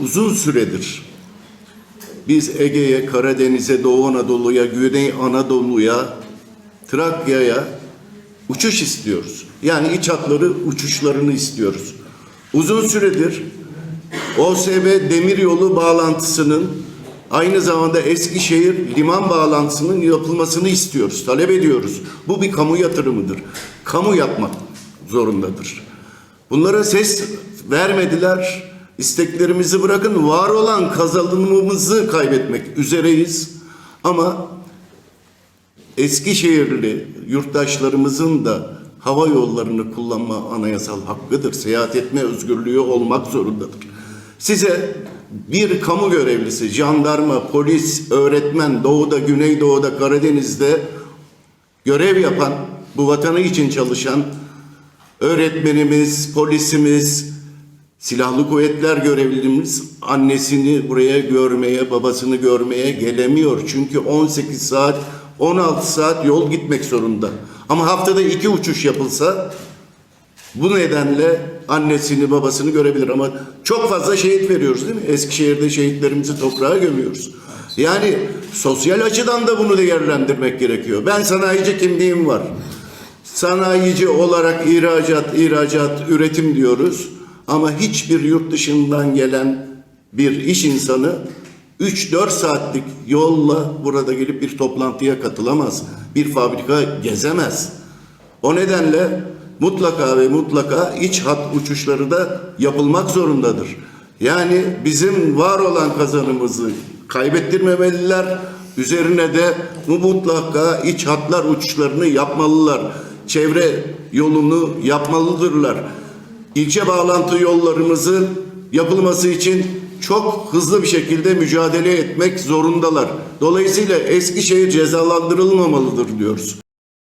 uzun süredir biz Ege'ye, Karadeniz'e, Doğu Anadolu'ya, Güney Anadolu'ya, Trakya'ya uçuş istiyoruz. Yani iç hatları uçuşlarını istiyoruz. Uzun süredir OSB demiryolu bağlantısının aynı zamanda Eskişehir liman bağlantısının yapılmasını istiyoruz, talep ediyoruz. Bu bir kamu yatırımıdır. Kamu yapmak zorundadır. Bunlara ses vermediler. İsteklerimizi bırakın, var olan kazanımımızı kaybetmek üzereyiz. Ama Eskişehirli yurttaşlarımızın da hava yollarını kullanma anayasal hakkıdır. Seyahat etme özgürlüğü olmak zorundadır. Size bir kamu görevlisi, jandarma, polis, öğretmen, doğuda, güneydoğuda, Karadeniz'de görev yapan, bu vatanı için çalışan öğretmenimiz, polisimiz, silahlı kuvvetler görevlimiz annesini buraya görmeye, babasını görmeye gelemiyor. Çünkü 18 saat, 16 saat yol gitmek zorunda. Ama haftada iki uçuş yapılsa bu nedenle annesini babasını görebilir ama çok fazla şehit veriyoruz değil mi? Eskişehir'de şehitlerimizi toprağa gömüyoruz. Yani sosyal açıdan da bunu değerlendirmek gerekiyor. Ben sanayici kimliğim var. Sanayici olarak ihracat, ihracat, üretim diyoruz. Ama hiçbir yurt dışından gelen bir iş insanı 3-4 saatlik yolla burada gelip bir toplantıya katılamaz. Bir fabrika gezemez. O nedenle mutlaka ve mutlaka iç hat uçuşları da yapılmak zorundadır. Yani bizim var olan kazanımızı kaybettirmemeliler. Üzerine de bu mutlaka iç hatlar uçuşlarını yapmalılar. Çevre yolunu yapmalıdırlar. İlçe bağlantı yollarımızı yapılması için çok hızlı bir şekilde mücadele etmek zorundalar. Dolayısıyla Eskişehir cezalandırılmamalıdır diyoruz.